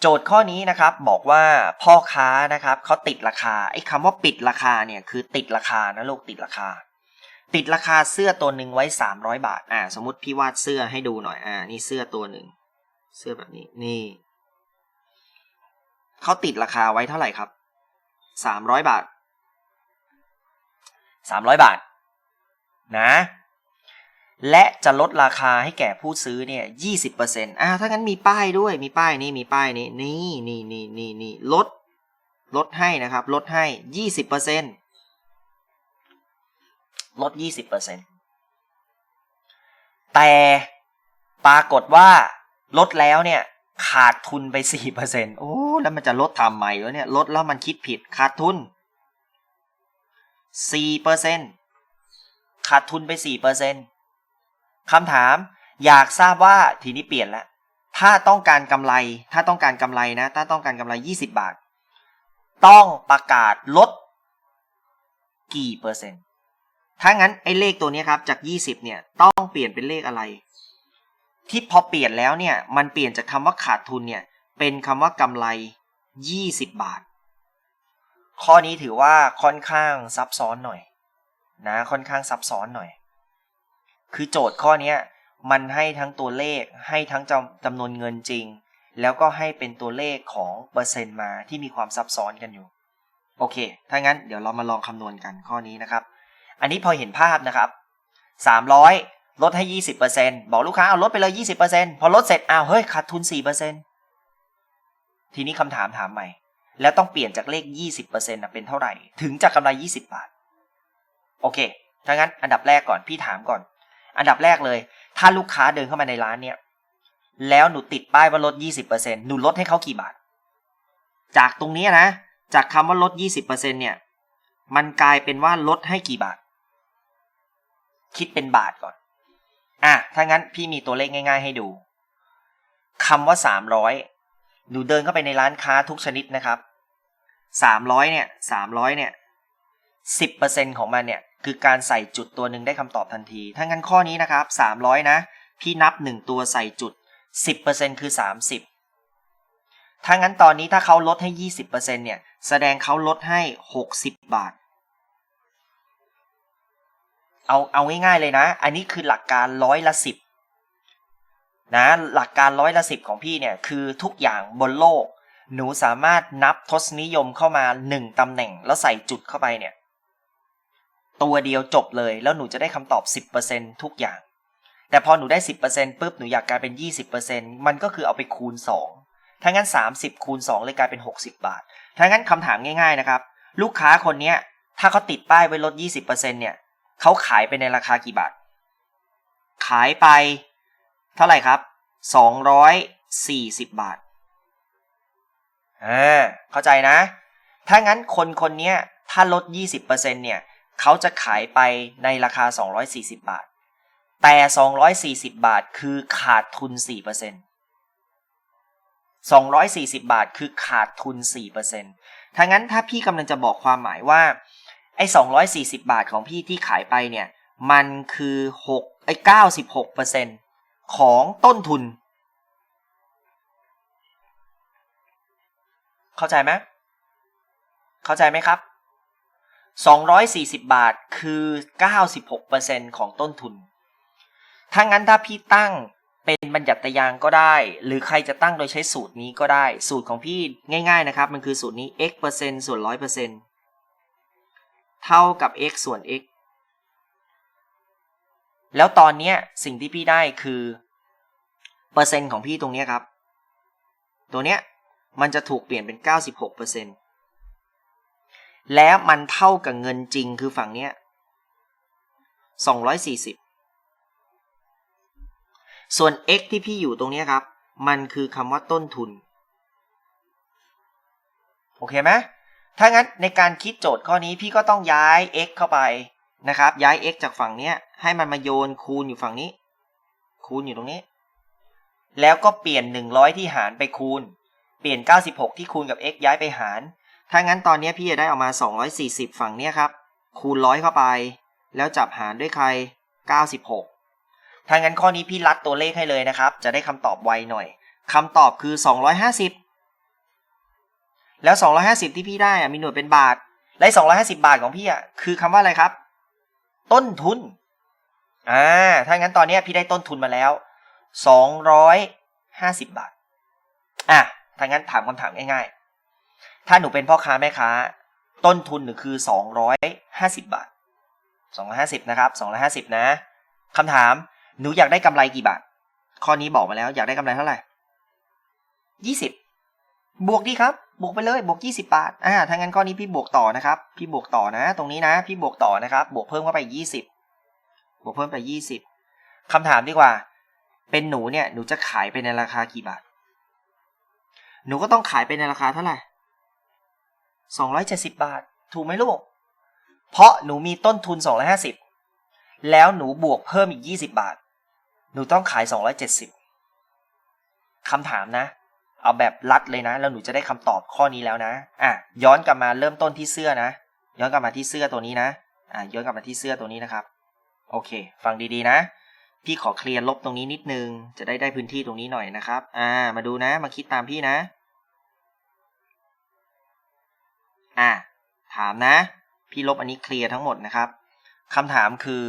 โจทย์ข้อนี้นะครับบอกว่าพ่อค้านะครับเขาติดราคาไอ้คำว่าปิดราคาเนี่ยคือติดราคานะลูกติดราคา ติดราคาเสื้อตัวหนึ่งไว้ 300 บาทอ่าสมมติพี่วาดเสื้อให้ดูหน่อยอ่านี่เสื้อตัวหนึ่งเสื้อแบบนี้นี่เขาติดราคาไว้เท่าไหร่ครับ 300 บาท 300 บาท นะ และจะลดราคาให้แก่ผู้ซื้อเนี่ยยี่สิบเปอร์เซ็นต์อ่าถ้างั้นมีป้ายด้วย มีป้ายนี้มีป้ายนี้ นี่นี่นี่นี่นี่ลด ลดให้นะครับ ลดให้ยี่สิบเปอร์เซ็นต์ลดยี่สิบเปอร์เซ็นต์แต่ปรากฏว่าลดแล้วเนี่ย ขาดทุนไปสี่เปอร์เซ็นต์โอ้ แล้วมันจะลดทำไมวะเนี่ย ลดแล้วมันคิดผิด ขาดทุนสี่เปอร์เซ็นต์ขาดทุนไปสี่เปอร์เซ็นต์ คำถามอยากทราบว่าทีนี้เปลี่ยนแล้วถ้าต้องการกำไร ถ้าต้องการกำไรนะ ถ้าต้องการกำไร 20 บาท ต้องประกาศลดกี่เปอร์เซ็นต์ถ้างั้นไอ้เลขตัวนี้ครับจาก 20 เนี่ยต้องเปลี่ยนเป็นเลขอะไร ที่พอเปลี่ยนแล้วเนี่ยมันเปลี่ยนจากคำว่าขาดทุนเนี่ยเป็นคำว่ากำไร 20 บาท ข้อนี้ถือว่าค่อนข้างซับซ้อนหน่อยนะค่อนข้างซับซ้อนหน่อย คือโจทย์ข้อเนี้ยมันให้ทั้งตัวเลขให้ทั้งจำจำนวนเงินจริง แล้วก็ให้เป็นตัวเลขของเปอร์เซ็นต์มาที่มีความซับซ้อนกันอยู่ โอเค ถ้างั้นเดี๋ยวเรามาลองคำนวณกันข้อนี้นะครับ อันนี้พอเห็นภาพนะครับ 300 ลดให้ 20%บอกลูกค้าเอาลดไปเลย 20%พอลดเสร็จอ้าวเฮ้ยขาดทุน 4%ทีนี้คำถามถามใหม่ แล้วต้องเปลี่ยนจากเลข 20%นะเป็นเท่าไหร่ ถึงจะกำไร 20 บาท โอเค ถ้างั้นอันดับแรกก่อนพี่ถามก่อน อันดับแรกเลย ถ้าลูกค้าเดินเข้ามาในร้านเนี่ย แล้วหนูติดป้ายว่าลด 20%หนูลดให้เขากี่บาท จากตรงนี้นะ จากคำว่าลด 20%เนี่ย มันกลายเป็นว่าลดให้กี่บาท คิดเป็นบาทก่อน อะ ถ้างั้นพี่มีตัวเลขง่าย ๆ ให้ดูคำว่า 300 หนูเดินเข้าไปในร้านค้าทุกชนิดนะครับ 300 เนี่ย 300 เนี่ย 10%ของมันเนี่ย คือการใส่จุดตัวหนึ่งได้คำตอบทันที ถ้างั้นข้อนี้นะครับ 300 นะ พี่นับ 1 ตัวใส่จุด 10%คือ 30 ถ้างั้นตอนนี้ถ้าเขาลดให้ 20%เนี่ย แสดงเขาลดให้ 60 บาท เอาเอาง่ายๆเลยนะ อันนี้คือหลักการร้อยละสิบนะ หลักการร้อยละสิบของพี่เนี่ย คือทุกอย่างบนโลก หนูสามารถนับทศนิยมเข้ามาหนึ่งตำแหน่งแล้วใส่จุดเข้าไปเนี่ย ตัวเดียวจบเลย แล้วหนูจะได้คำตอบ 10%ทุกอย่าง แต่พอหนูได้ 10%ปุ๊บหนูอยากกลายเป็น 20%มันก็คือเอาไปคูณ2ถ้างั้น 30 คูณ 2 เลยกลายเป็น 60 บาทถ้างั้นคำถามง่ายๆนะครับ ลูกค้าคนเนี้ยถ้าเขาติดป้ายไว้ลด 20%เนี่ยเขาขายไปในราคากี่บาท ขายไป เท่าไหร่ครับ 240 บาทอ่าเข้าใจนะ ถ้างั้นคนคนนี้ถ้าลด 20%เนี่ย เขาจะขายไปในราคา 240 บาท แต่ 240 บาทคือขาดทุน 4% 240 บาทคือขาดทุน 4%ถ้างั้นถ้าพี่กำลังจะบอกความหมายว่า ไอ้ 240 บาทของพี่ที่ขายไปเนี่ย มันคือ6ไอ้96%ของต้นทุน เข้าใจไหมเข้าใจไหมครับ 240 บาทคือ 96%ของต้นทุน ถ้างั้นถ้าพี่ตั้งเป็นบัญญัติยางก็ได้ หรือใครจะตั้งโดยใช้สูตรนี้ก็ได้ สูตรของพี่ง่าย ๆ นะครับ มันคือสูตรนี้ x เปอร์เซ็นต์ส่วน100%เเท่ากับ x ส่วน x แล้วตอนเนี้ยสิ่งที่พี่ได้คือ เปอร์เซ็นต์ของพี่ตรงเนี้ยครับ ตัวเนี้ยมันจะถูกเปลี่ยนเป็น 96%เปอร์เซ็นต์ แล้วมันเท่ากับเงินจริงคือฝั่งเนี้ย240ส่วน x ที่พี่อยู่ตรงนี้ครับ มันคือคำว่าต้นทุน โอเคไหมถ้างั้นในการคิดโจทย์ข้อนี้พี่ก็ต้องย้าย x เข้าไปนะครับ ย้าย x จากฝั่งเนี้ยให้มันมาโยนคูณอยู่ฝั่งนี้ คูณอยู่ตรงนี้ แล้วก็เปลี่ยน 100 ที่หารไปคูณ เปลี่ยน 96 ที่คูณกับ x ย้ายไปหาร ถ้างั้นตอนนี้พี่จะได้ออกมา 240 ฝั่งเนี้ยครับ คูณร้อยเข้าไป แล้วจับหารด้วยใคร 96 ถ้างั้นข้อนี้พี่รัดตัวเลขให้เลยนะครับ จะได้คำตอบไวหน่อยคำตอบคือ 250 แล้ว 250 ที่พี่ได้อะมีหน่วยเป็นบาท และ 250 บาทของพี่อะคือคำว่าอะไรครับ ต้นทุน อ่า ถ้างั้นตอนนี้พี่ได้ต้นทุนมาแล้ว 250 บาท อะถ้างั้นถามคำถามง่ายๆ ถ้าหนูเป็นพ่อค้าแม่ค้า ต้นทุนหนูคือ 250 บาท 250 นะครับ 250 นะคำถาม หนูอยากได้กำไรกี่บาท ข้อนี้บอกมาแล้ว อยากได้กำไรเท่าไหร่ 20 บวกดีครับ บวกไปเลย บวก 20 บาท อ่าถ้างั้นข้อนี้พี่บวกต่อนะครับ พี่บวกต่อนะ ตรงนี้นะ พี่บวกต่อนะครับ บวกเพิ่มเข้าไป 20 บวกเพิ่มไป 20คำถามดีกว่า เป็นหนูเนี่ย หนูจะขายไปในราคากี่บาท หนูก็ต้องขายไปในราคาเท่าไหร่ 270 บาท ถูกไหมลูก เพราะหนูมีต้นทุน 250 แล้วหนูบวกเพิ่มอีก 20 บาท หนูต้องขาย 270 คำถามนะ เอาแบบรัดเลยนะ แล้วหนูจะได้คำตอบข้อนี้แล้วนะ อะ ย้อนกลับมาเริ่มต้นที่เสื้อนะ ย้อนกลับมาที่เสื้อตัวนี้นะ อะ ย้อนกลับมาที่เสื้อตัวนี้นะครับ โอเค ฟังดีๆนะ พี่ขอเคลียร์ลบตรงนี้นิดนึง จะได้ได้พื้นที่ตรงนี้หน่อยนะครับ อ่า มาดูนะ มาคิดตามพี่นะ อะถามนะ พี่ลบอันนี้เคลียร์ทั้งหมดนะครับคำถามคือ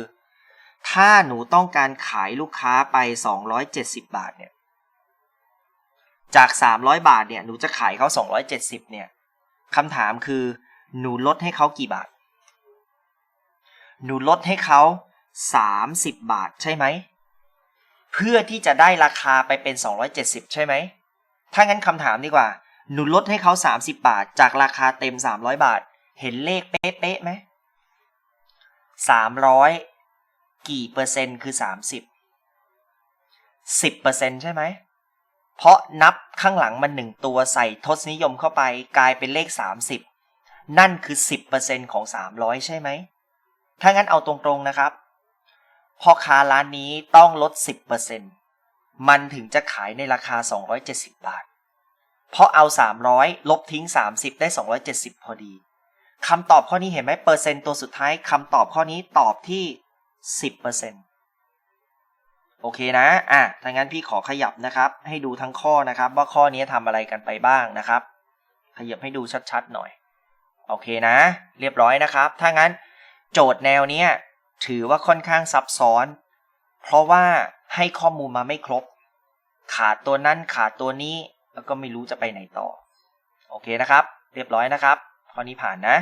ถ้าหนูต้องการขายลูกค้าไป 270 บาทเนี่ยจาก 300 บาทเนี่ยหนูจะขายเขา 270 เนี่ยคำถามคือหนูลดให้เขากี่บาท หนูลดให้เขา 30 บาทใช่ไหม เพื่อที่จะได้ราคาไปเป็น 270 ใช่ไหม ถ้างั้นคำถามดีกว่า หนูลดให้เขา 30 บาท จากราคาเต็ม 300 บาท เห็นเลขเป๊ะๆไหม300กี่เปอร์เซ็นต์คือ 30 10เปอร์เซ็นต์ใช่ไหม เพราะนับข้างหลังมันหนึ่งตัวใส่ทศนิยมเข้าไปกลายเป็นเลข 30 นั่นคือ 10%ของ 300 ใช่ไหม ถ้างั้นเอาตรงๆนะครับพ่อค้าร้านนี้ต้องลด 10%มันถึงจะขายในราคา 270 บาท เพราะเอา 300 ลบทิ้ง 30 ได้ 270 พอดีคำตอบข้อนี้เห็นไหมเปอร์เซ็นต์ตัวสุดท้ายคำตอบข้อนี้ตอบที่ 10%โอเคนะอะถ้างั้นพี่ขอขยับนะครับ ให้ดูทั้งข้อนะครับ ว่าข้อนี้ทำอะไรกันไปบ้างนะครับ ขยับให้ดูชัดๆหน่อย โอเคนะ เรียบร้อยนะครับ ถ้างั้นโจทย์แนวเนี้ยถือว่าค่อนข้างซับซ้อน เพราะว่าให้ข้อมูลมาไม่ครบ ขาดตัวนั้นขาดตัวนี้ แล้วก็ไม่รู้จะไปไหนต่อ โอเคนะครับ เรียบร้อยนะครับ ข้อนี้ผ่านนะ